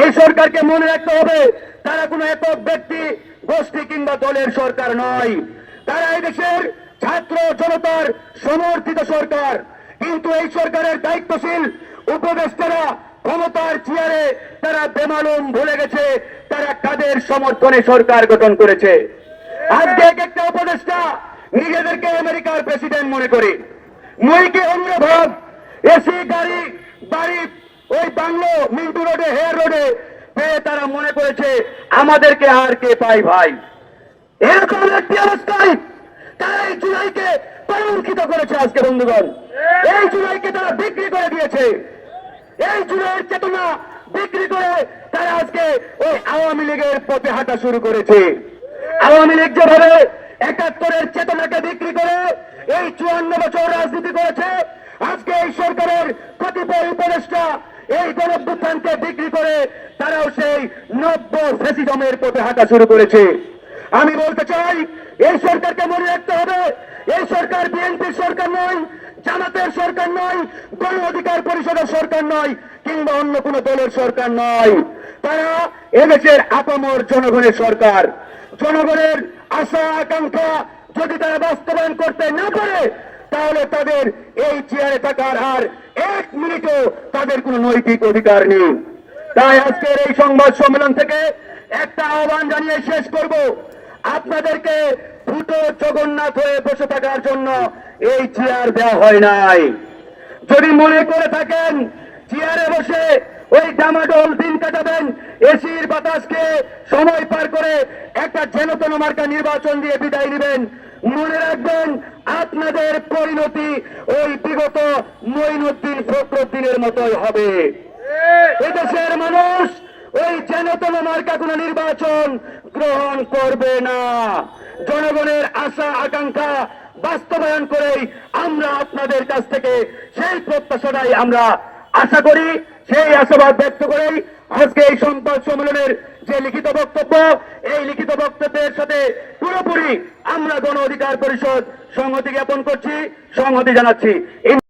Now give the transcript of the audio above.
এই সরকারকে মনে রাখতে হবে, তারা কোনো একক ব্যক্তি, গোষ্ঠী কিংবা দলের সরকার নয়। তারা এই দেশের ছাত্র জনতার সমর্থিত সরকার। কিন্তু এই সরকারের দায়িত্বশীল উপদেষ্টারা ক্ষমতার চেয়ারে তারা বেমালুম ভুলে গেছে, তারা কাদের সমর্থনে সরকার গঠন করেছে। আজকে এক একটা উপদেষ্টা নিজেদেরকে আমেরিকার প্রেসিডেন্ট মনে করে। মইকে অনুরভাব এসি, গাড়ি, বাড়ি ওই বাংলো, মিন্টু রোডে, হেয়ার রোডে পেয়ে তারা মনে করেছে আমাদেরকে আর কে পাই ভাই। এরকম একটি অবস্থায় তারা এই জুলাইকে কলঙ্কিত করেছে আজকে, বন্ধুগণ। এই জুলাইকে তারা বিক্রি করে দিয়েছে। এই জুলাইয়ের চেতনা বিক্রি করে তারা আজকে ওই আওয়ামী লীগের পথে হাঁটা শুরু করেছে। আওয়ামী লীগ যেভাবে একাত্তরের চেতনাকে বিক্রি করে এই চুয়ান্ন বছর রাজনীতি করেছে আজকে এই সরকারের কতিপয় উপদেষ্টা এই বিক্রি করে তারাও সেই নব্য ফেসিজমের পথে হাঁটা শুরু করেছে। আমি বলতে চাই, এই সরকারকে মনে রাখতে হবে, এই সরকার বিএনপির সরকার নয়, জামাতের সরকার নয়, গণ অধিকার পরিষদের সরকার নয়, কিংবা অন্য কোন দলের সরকার নয়। তারা এদেশের আপামর জনগণের সরকার। জনগণের আশা, আকাঙ্ক্ষা যদি তারা বাস্তবায়ন করতে না পারে, তাহলে তাদের এই চেয়ারে থাকার আর এক মিনিটও তাদের কোনো নৈতিক অধিকার নেই। তাই আজকের এই সংবাদ সম্মেলন থেকে একটা আহ্বান জানিয়ে শেষ করব। আপনাদেরকে দুটো জগন্নাথ হয়ে বসে থাকার জন্য এই চেয়ার দেওয়া হয় নাই। যদি মনে করে থাকেন চেয়ারে বসে ওই ডামাডোল দিন কাটাবেন, এসির বাতাসকে সময় পার করে একটা জেনতন মার্কা নির্বাচন দিয়ে বিদায় নেবেন। মনে রাখবেন আপনাদের পরিণতি ওই বিগত মঈনুদ্দিন ফখরুদ্দিনের মতোই হবে। এদেশের মানুষ ওই জেনতন মার্কা কোন নির্বাচন গ্রহণ করবে না। জনগণের আশা আকাঙ্ক্ষা বাস্তবায়ন করেই আমরা আপনাদের কাছ থেকে সেই প্রত্যাশাটাই আমরা আশা করি সেই আশাবাদ ব্যক্ত করেই আজকে এই সংবাদ সম্মেলনের যে লিখিত বক্তব্য, এই লিখিত বক্তব্যের সাথে পুরোপুরি আমরা গণ অধিকার পরিষদ সংহতি জ্ঞাপন করছি, সংহতি জানাচ্ছি।